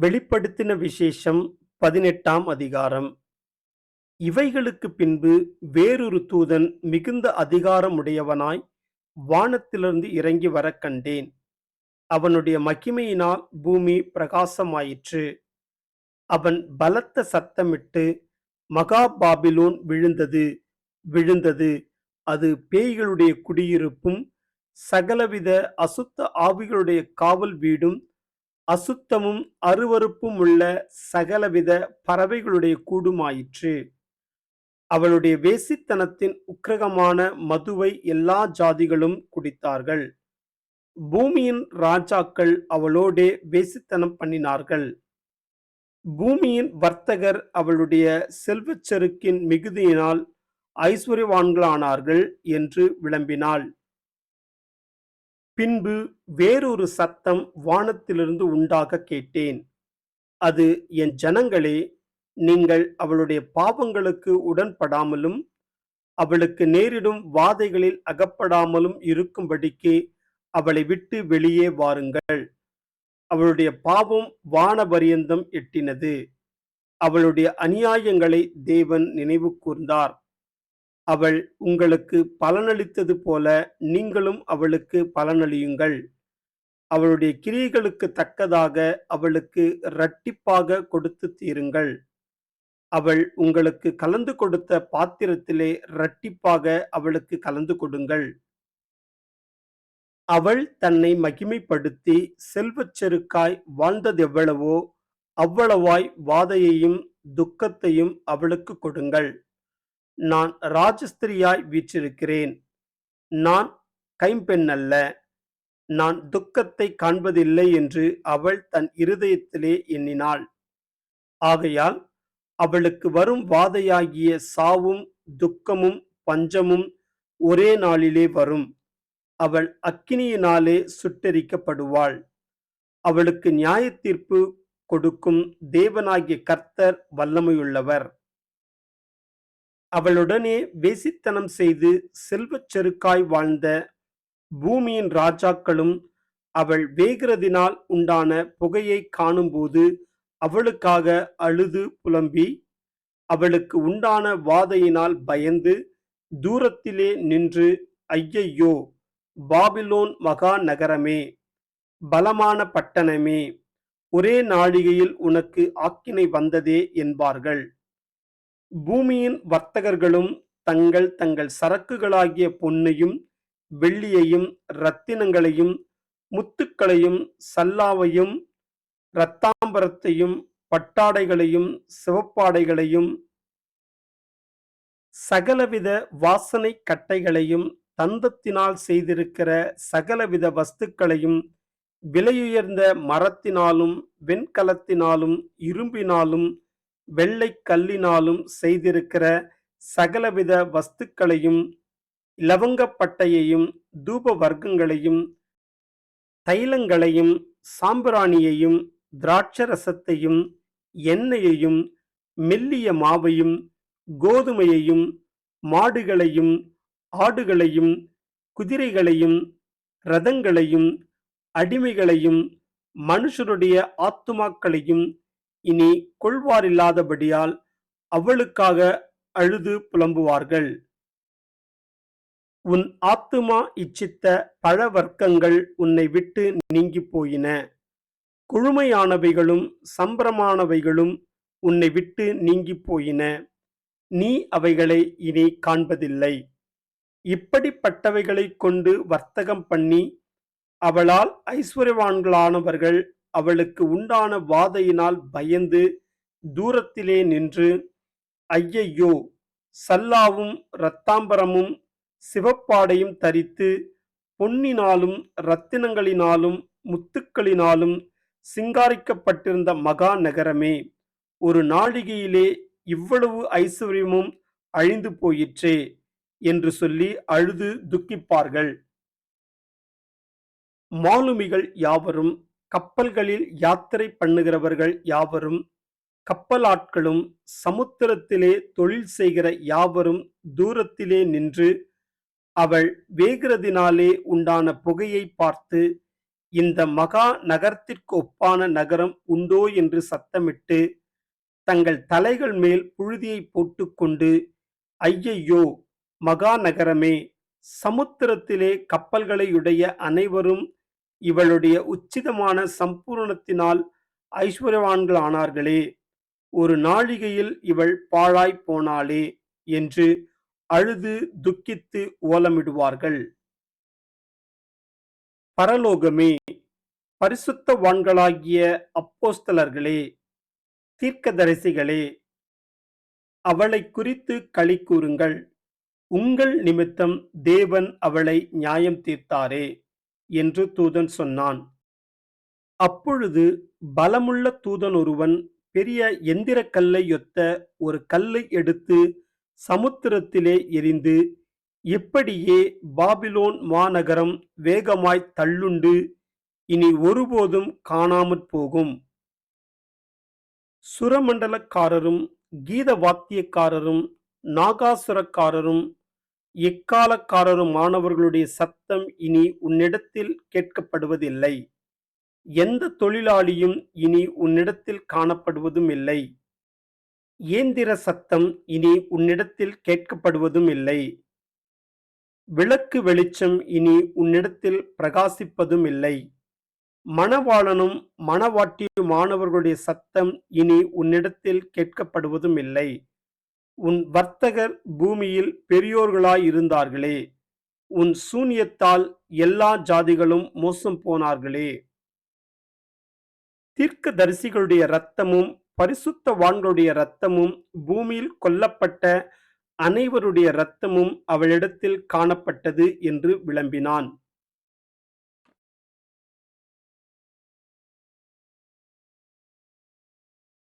வெளிப்படுத்தின விசேஷம் பதினெட்டாம் அதிகாரம். இவைகளுக்குப் பின்பு வேறொரு தூதன் மிகுந்த அதிகாரமுடையவனாய் வானத்திலிருந்து இறங்கி வரக் கண்டேன். அவனுடைய மகிமையினால் பூமி பிரகாசமாயிற்று. அவன் பலத்த சத்தமிட்டு மகா பாபிலோன் விழுந்தது. விழுந்தது. அது பேய்களுடைய குடியிருப்பும் சகலவித அசுத்த ஆவிகளுடைய காவல் வீடும் அசுத்தமும் அருவருப்பும் உள்ள சகலவித பறவைகளுடைய கூடுமாயிற்று. அவளுடைய வேசித்தனத்தின் உக்கிரகமான மதுவை எல்லா ஜாதிகளும் குடித்தார்கள். பூமியின் ராஜாக்கள் அவளோடே வேசித்தனம் பண்ணினார்கள். பூமியின் வர்த்தகர் அவளுடைய செல்வச் செருக்கின் மிகுதியினால் ஐஸ்வர்யவான்களானார்கள் என்று விளம்பினாள். பின்பு வேறொரு சத்தம் வானத்திலிருந்து உண்டாக கேட்டேன். அது என் ஜனங்களே நீங்கள் அவளுடைய பாவங்களுக்கு உடன்படாமலும் அவளுக்கு நேரிடும் வாதைகளில் அகப்படாமலும் இருக்கும்படிக்கு அவளை விட்டு வெளியே வாருங்கள். அவளுடைய பாவம் வானபரியந்தம் எட்டினது. அவளுடைய அநியாயங்களை தேவன் நினைவு கூர்ந்தார். அவள் உங்களுக்கு பலனளித்தது போல நீங்களும் அவளுக்கு பலனளியுங்கள். அவளுடைய கிரியைகளுக்கு தக்கதாக அவளுக்கு இரட்டிப்பாக கொடுத்து தீருங்கள். அவள் உங்களுக்கு கலந்து கொடுத்த பாத்திரத்திலே இரட்டிப்பாக அவளுக்கு கலந்து கொடுங்கள். அவள் தன்னை மகிமைப்படுத்தி செல்வச் செருக்காய் வாழ்ந்ததெவ்வளவோ அவ்வளவாய் வாதையையும் துக்கத்தையும் அவளுக்கு கொடுங்கள். நான் ராஜஸ்திரியாய் வீற்றிருக்கிறேன். நான் கைம்பெண்ணல்ல நான் துக்கத்தை காண்பதில்லை என்று அவள் தன் இருதயத்திலே எண்ணினாள். ஆகையால் அவளுக்கு வரும் வாதையாகிய சாவும் துக்கமும் பஞ்சமும் ஒரே நாளிலே வரும். அவள் அக்கினியினாலே சுட்டெரிக்கப்படுவாள். அவளுக்கு நியாயத்தீர்ப்பு கொடுக்கும் தேவனாகிய கர்த்தர் வல்லமையுள்ளவர். அவளுடனே வேசித்தனம் செய்து செல்வச் செருக்காய் வாழ்ந்த பூமியின் ராஜாக்களும் அவள் வேகிறதினால் உண்டான புகையை காணும்போது அவளுக்காக அழுது புலம்பி அவளுக்கு உண்டான வாதையினால் பயந்து தூரத்திலே நின்று ஐயையோ பாபிலோன் மகா நகரமே பலமான பட்டணமே ஒரே நாழிகையில் உனக்கு ஆக்கினை வந்ததே என்பார்கள். பூமியின் வர்த்தகர்களும் தங்கள் தங்கள் சரக்குகளாகிய பொன்னையும் வெள்ளியையும் இரத்தினங்களையும் முத்துக்களையும் சல்லாவையும் இரத்தாம்பரத்தையும் பட்டாடைகளையும் சிவப்பாடைகளையும் சகலவித வாசனை கட்டைகளையும் தந்தத்தினால் செய்திருக்கிற சகலவித வஸ்துக்களையும் விலையுயர்ந்த மரத்தினாலும் வெண்கலத்தினாலும் இரும்பினாலும் வெள்ளை கல்லினாலும் செய்திருக்கிற சகலவித வஸ்துக்களையும் லவங்கப்பட்டையையும் தூப வர்க்கங்களையும் தைலங்களையும் சாம்பிராணியையும் திராட்சரசத்தையும் எண்ணெயையும் மெல்லிய மாவையும் கோதுமையையும் மாடுகளையும் ஆடுகளையும் குதிரைகளையும் ரதங்களையும் அடிமைகளையும் மனுஷருடைய ஆத்துமாக்களையும் இனி கொள்வாரில்லாதபடியால் அவளுக்காக அழுது புலம்புவார்கள். உன் ஆத்துமா இச்சித்த பழ வர்க்கங்கள் உன்னை விட்டு நீங்கி போயின. குழுமையானவைகளும் சம்பிரமானவைகளும் உன்னை விட்டு நீங்கி போயின. நீ அவைகளை இனி காண்பதில்லை. இப்படிப்பட்டவைகளைக் கொண்டு வர்த்தகம் பண்ணி அவளால் ஐஸ்வர்யவான்களானவர்கள் அவளுக்கு உண்டான வாதையினால் பயந்து தூரத்திலே நின்று ஐயையோ சல்லாவும் இரத்தாம்பரமும் சிவப்பாடையும் தரித்து பொன்னினாலும் இரத்தினங்களினாலும் முத்துக்களினாலும் சிங்காரிக்கப்பட்டிருந்த மகா நகரமே ஒரு நாழிகையிலே இவ்வளவு ஐஸ்வர்யமும் அழிந்து போயிற்றே என்று சொல்லி அழுது துக்கிப்பார்கள். மாலுமிகள் யாவரும் கப்பல்களில் யாத்திரை பண்ணுகிறவர்கள் யாவரும் கப்பலாட்களும் சமுத்திரத்திலே தொழில் செய்கிற யாவரும் தூரத்திலே நின்று அவள் வேகிறதினாலே உண்டான புகையை பார்த்து இந்த மகா நகரத்திற்கு ஒப்பான நகரம் உண்டோ? என்று சத்தமிட்டு தங்கள் தலைகள் மேல் புழுதியை போட்டுக்கொண்டு ஐயையோ மகா நகரமே! சமுத்திரத்திலே கப்பல்களையுடைய அனைவரும் இவளுடைய உச்சிதமான சம்பூரணத்தினால் ஐஸ்வர்யவான்களானார்களே ஒரு நாழிகையில் இவள் பாழாய் போனாளே என்று அழுது துக்கித்து ஓலமிடுவார்கள். பரலோகமே பரிசுத்தவான்களாகிய அப்போஸ்தலர்களே தீர்க்கதரிசிகளே அவளை குறித்து களி கூறுங்கள். உங்கள் நிமித்தம் தேவன் அவளை நியாயம் தீர்த்தாரே. என்று தூதன் சொன்னான். அப்பொழுது பலமுள்ள தூதன் ஒருவன் பெரிய எந்திரக்கல்லை ஒத்த ஒரு கல்லை எடுத்து சமுத்திரத்திலே எறிந்து இப்படியே பாபிலோன் மாநகரம் வேகமாய் தள்ளுண்டு இனி ஒருபோதும் காணாமற் போகும். சுரமண்டலக்காரரும் கீத வாத்தியக்காரரும் நாகாசுரக்காரரும் எக்காலக்காரருமானவர்களுடைய சத்தம் இனி உன்னிடத்தில் கேட்கப்படுவதில்லை. எந்த தொழிலாளியும் இனி உன்னிடத்தில் காணப்படுவதும் இல்லை இயந்திர சத்தம் இனி உன்னிடத்தில் கேட்கப்படுவதும் இல்லை விளக்கு வெளிச்சம் இனி உன்னிடத்தில் பிரகாசிப்பதும் இல்லை மணவாளனும் மணவாட்டியுமானவர்களுடைய சத்தம் இனி உன்னிடத்தில் கேட்கப்படுவதும் இல்லை உன் வர்த்தகர் பூமியில் பெரியோர்களாயிருந்தார்களே உன் சூனியத்தால் எல்லா ஜாதிகளும் மோசம் போனார்களே தீர்க்கதரிசிகளுடைய இரத்தமும் பரிசுத்தவான்களுடைய இரத்தமும் பூமியில் கொல்லப்பட்ட அனைவருடைய இரத்தமும் அவளிடத்தில் காணப்பட்டது என்று விளம்பினான்.